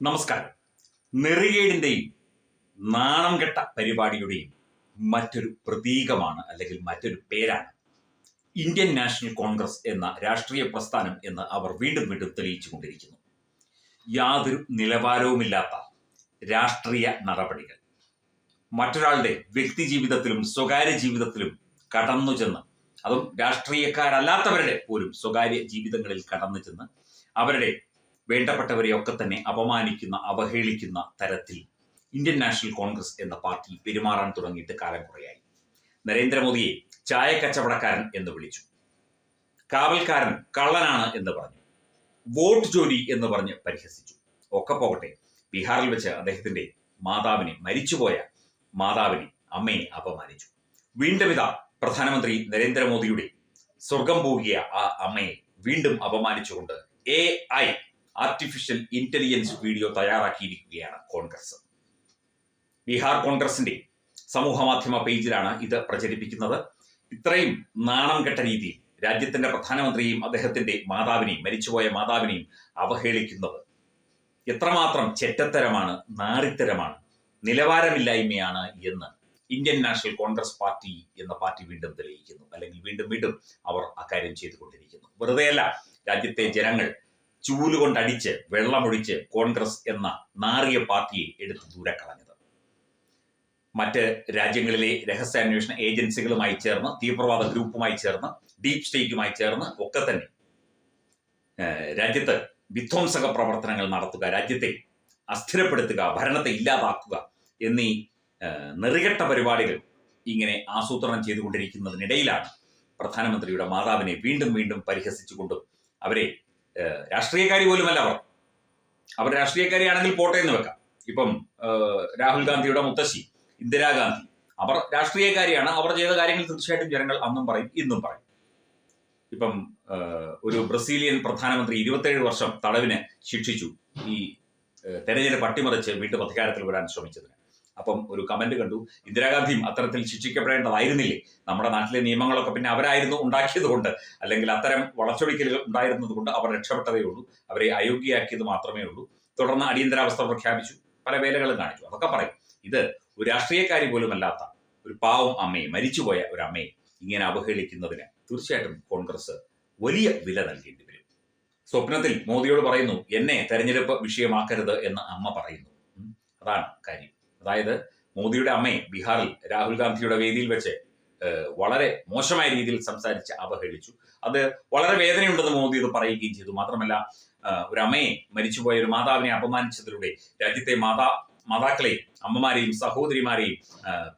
നമസ്കാരം. നെറികേടിന്റെയും നാണം കെട്ട പരിപാടിയുടെയും മറ്റൊരു പ്രതീകമാണ് അല്ലെങ്കിൽ മറ്റൊരു പേരാണ് ഇന്ത്യൻ നാഷണൽ കോൺഗ്രസ് എന്ന രാഷ്ട്രീയ പ്രസ്ഥാനം എന്ന് അവർ വീണ്ടും വീണ്ടും തെളിയിച്ചു കൊണ്ടിരിക്കുന്നു യാതൊരു നിലവാരവുമില്ലാത്ത രാഷ്ട്രീയ നടപടികൾ. മറ്റൊരാളുടെ വ്യക്തി ജീവിതത്തിലും സ്വകാര്യ ജീവിതത്തിലും കടന്നു ചെന്ന് അതും രാഷ്ട്രീയക്കാരല്ലാത്തവരുടെ പോലും സ്വകാര്യ ജീവിതങ്ങളിൽ കടന്നു ചെന്ന് അവരുടെ വേണ്ടപ്പെട്ടവരെയൊക്കെ തന്നെ അപമാനിക്കുന്ന അവഹേളിക്കുന്ന തരത്തിൽ ഇന്ത്യൻ നാഷണൽ കോൺഗ്രസ് എന്ന പാർട്ടി പെരുമാറാൻ തുടങ്ങിയിട്ട് കാലം കുറയായി. നരേന്ദ്രമോദിയെ ചായ കച്ചവടക്കാരൻ എന്ന് വിളിച്ചു. കാവൽക്കാരൻ കള്ളനാണ് എന്ന് പറഞ്ഞു. വോട്ട് ജോലി എന്ന് പറഞ്ഞ് പരിഹസിച്ചു. ഒക്കെ പോകട്ടെ ബീഹാറിൽ വെച്ച് അദ്ദേഹത്തിന്റെ മാതാവിനെ മരിച്ചുപോയ മാതാവിനെ അമ്മയെ അപമാനിച്ചു. വീണ്ടും ഇതാ പ്രധാനമന്ത്രി നരേന്ദ്രമോദിയുടെ സ്വർഗം പോകിയ ആ അമ്മയെ വീണ്ടും അപമാനിച്ചുകൊണ്ട് A I artificial intelligence video തയ്യാറാക്കിയിരിക്കുകയാണ് Congress. Bihar കോൺഗ്രസിന്റെ സമൂഹ മാധ്യമ പേജിലാണ് ഇത് പ്രചരിപ്പിക്കുന്നത്. ഇത്രയും നാണം കെട്ട രീതിയിൽ രാജ്യത്തിന്റെ പ്രധാനമന്ത്രിയെയും അദ്ദേഹത്തിന്റെ മാതാവിനെയും മരിച്ചുപോയ മാതാവിനെയും അവഹേളിക്കുന്നത് എത്രമാത്രം ചെറ്റത്തരമാണ് നാറിത്തരമാണ് നിലവാരമില്ലായ്മയാണ് എന്ന് ഇന്ത്യൻ നാഷണൽ കോൺഗ്രസ് പാർട്ടി എന്ന പാർട്ടി വീണ്ടും തെളിയിക്കുന്നു. അല്ലെങ്കിൽ വീണ്ടും വീണ്ടും അവർ അക്കാര്യം ചെയ്തുകൊണ്ടിരിക്കുന്നു. വെറുതെയല്ല രാജ്യത്തെ ജനങ്ങൾ ചൂലുകൊണ്ടടിച്ച് വെള്ളമൊഴിച്ച് കോൺഗ്രസ് എന്ന നാറിയ പാർട്ടിയെ എടുത്ത് ദൂരെ കളഞ്ഞത് മറ്റ് രാജ്യങ്ങളിലെ രഹസ്യാന്വേഷണ ഏജൻസികളുമായി ചേർന്ന് തീവ്രവാദ ഗ്രൂപ്പുമായി ചേർന്ന് ഡീപ് സ്റ്റേറ്റുമായി ചേർന്ന് ഒക്കെ തന്നെ രാജ്യത്ത് വിധ്വംസക പ്രവർത്തനങ്ങൾ നടത്തുക രാജ്യത്തെ അസ്ഥിരപ്പെടുത്തുക ഭരണത്തെ ഇല്ലാതാക്കുക എന്നീ നെറികെട്ട പരിപാടികൾ ഇങ്ങനെ ആസൂത്രണം ചെയ്തുകൊണ്ടിരിക്കുന്നതിനിടയിലാണ് പ്രധാനമന്ത്രിയുടെ മാതാവിനെ വീണ്ടും വീണ്ടും പരിഹസിച്ചുകൊണ്ടും അവരെ രാഷ്ട്രീയക്കാരി പോലുമല്ല അവർ. അവർ രാഷ്ട്രീയക്കാരിയാണെങ്കിൽ പോട്ടെ എന്ന് വെക്കാം. ഇപ്പം രാഹുൽ ഗാന്ധിയുടെ മുത്തശ്ശി ഇന്ദിരാഗാന്ധി അവർ രാഷ്ട്രീയക്കാരിയാണ്. അവർ ചെയ്ത കാര്യങ്ങൾ തീർച്ചയായിട്ടും ജനങ്ങൾ അന്നും പറയും ഇന്നും പറയും. ഇപ്പം ഒരു ബ്രസീലിയൻ പ്രധാനമന്ത്രി ഇരുപത്തേഴ് വർഷം തടവിന് ശിക്ഷിച്ചു. ഈ തെരഞ്ഞെടുപ്പ് അട്ടിമറിച്ച് വീണ്ടും അധികാരത്തിൽ വരാൻ ശ്രമിച്ചതിന്. അപ്പം ഒരു കമന്റ് കണ്ടു. ഇന്ദിരാഗാന്ധിയും അത്തരത്തിൽ ശിക്ഷിക്കപ്പെടേണ്ടതായിരുന്നില്ലേ? നമ്മുടെ നാട്ടിലെ നിയമങ്ങളൊക്കെ പിന്നെ അവരായിരുന്നു ഉണ്ടാക്കിയത് കൊണ്ട് അല്ലെങ്കിൽ അത്തരം വളച്ചൊടിക്കലുകൾ ഉണ്ടായിരുന്നത് കൊണ്ട് അവർ രക്ഷപ്പെട്ടതേ ഉള്ളൂ. അവരെ അയോഗ്യയാക്കിയത് മാത്രമേ ഉള്ളൂ. തുടർന്ന് അടിയന്തരാവസ്ഥ പ്രഖ്യാപിച്ചു. പല വേലകളും കാണിച്ചു. അതൊക്കെ പറയും. ഇത് ഒരു രാഷ്ട്രീയക്കാരി പോലും അല്ലാത്ത ഒരു പാവം അമ്മയെ മരിച്ചുപോയ ഒരു അമ്മയെ ഇങ്ങനെ അവഹേളിക്കുന്നതിന് തീർച്ചയായിട്ടും കോൺഗ്രസ് വലിയ വില നൽകേണ്ടി വരും. സ്വപ്നത്തിൽ മോദിയോട് പറയുന്നു എന്നെ തെരഞ്ഞെടുപ്പ് വിഷയമാക്കരുത് എന്ന് അമ്മ പറയുന്നു. അതാണ് കാര്യം. അതായത് മോദിയുടെ അമ്മയെ ബീഹാറിൽ രാഹുൽ ഗാന്ധിയുടെ വേദിയിൽ വെച്ച് വളരെ മോശമായ രീതിയിൽ സംസാരിച്ച് അവഹേളിച്ചു. അത് വളരെ വേദനയുണ്ടെന്ന് മോദി ഇത് പറയുകയും ചെയ്തു. മാത്രമല്ല ഒരു അമ്മയെ മരിച്ചുപോയ ഒരു മാതാവിനെ അപമാനിച്ചതിലൂടെ രാജ്യത്തെ മാതാ മാതാക്കളെയും അമ്മമാരെയും സഹോദരിമാരെയും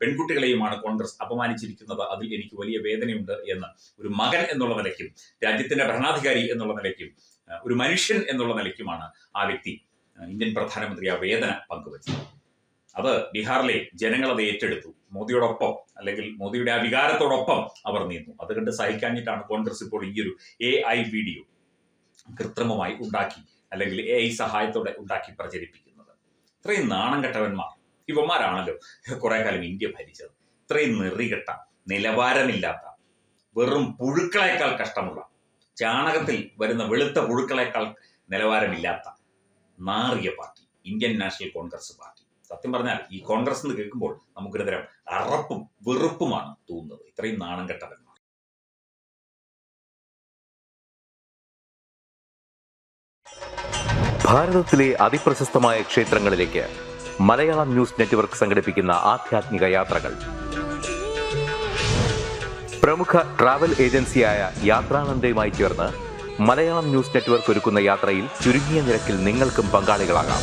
പെൺകുട്ടികളെയുമാണ് കോൺഗ്രസ് അപമാനിച്ചിരിക്കുന്നത്. അതിൽ എനിക്ക് വലിയ വേദനയുണ്ട് എന്ന്. ഒരു മകൻ എന്നുള്ള നിലയ്ക്കും രാജ്യത്തിന്റെ ഭരണാധികാരി എന്നുള്ള നിലയ്ക്കും ഒരു മനുഷ്യൻ എന്നുള്ള നിലയ്ക്കുമാണ് ആ വ്യക്തി ഇന്ത്യൻ പ്രധാനമന്ത്രി ആ വേദന പങ്കുവച്ചത്. അത് ബീഹാറിലെ ജനങ്ങൾ അത് ഏറ്റെടുത്തു. മോദിയോടൊപ്പം അല്ലെങ്കിൽ മോദിയുടെ ആ വികാരത്തോടൊപ്പം അവർ നീന്തു അത് കണ്ട് സഹിക്കാഞ്ഞിട്ടാണ് കോൺഗ്രസ് ഇപ്പോൾ ഈ ഒരു എ ഐ വീഡിയോ കൃത്രിമമായി ഉണ്ടാക്കി അല്ലെങ്കിൽ എ ഐ സഹായത്തോടെ ഉണ്ടാക്കി പ്രചരിപ്പിക്കുന്നത്. ഇത്രയും നാണം കെട്ടവന്മാർ ഇവന്മാരാണല്ലോ കുറെ കാലം ഇന്ത്യ ഭരിച്ചത്. ഇത്രയും നെറികെട്ട നിലവാരമില്ലാത്ത വെറും പുഴുക്കളേക്കാൾ കഷ്ടമുള്ള ചാണകത്തിൽ വരുന്ന വെളുത്ത പുഴുക്കളേക്കാൾ നിലവാരമില്ലാത്ത നാറിയ പാർട്ടി ഇന്ത്യൻ നാഷണൽ കോൺഗ്രസ് പാർട്ടി. സത്യം പറഞ്ഞാൽ ഈ കോൺഗ്രസ് എന്ന് കേൾക്കുമ്പോൾ നമുക്കൊരു തരം അറപ്പും വെറുപ്പുമാണ് തോന്നുന്നത്. ഇത്രയും നാണം കെട്ടവൻ ഭാരതത്തിലെ അതിപ്രശസ്തമായ ക്ഷേത്രങ്ങളിലേക്ക് മലയാളം ന്യൂസ് നെറ്റ്വർക്ക് സംഘടിപ്പിക്കുന്ന ആധ്യാത്മിക യാത്രകൾ. പ്രമുഖ ട്രാവൽ ഏജൻസിയായ യാത്രാനന്ദയുമായി ചേർന്ന് മലയാളം ന്യൂസ് നെറ്റ്വർക്ക് ഒരുക്കുന്ന യാത്രയിൽ ചുരുങ്ങിയ നിരക്കിൽ നിങ്ങൾക്കും പങ്കാളികളാകാം.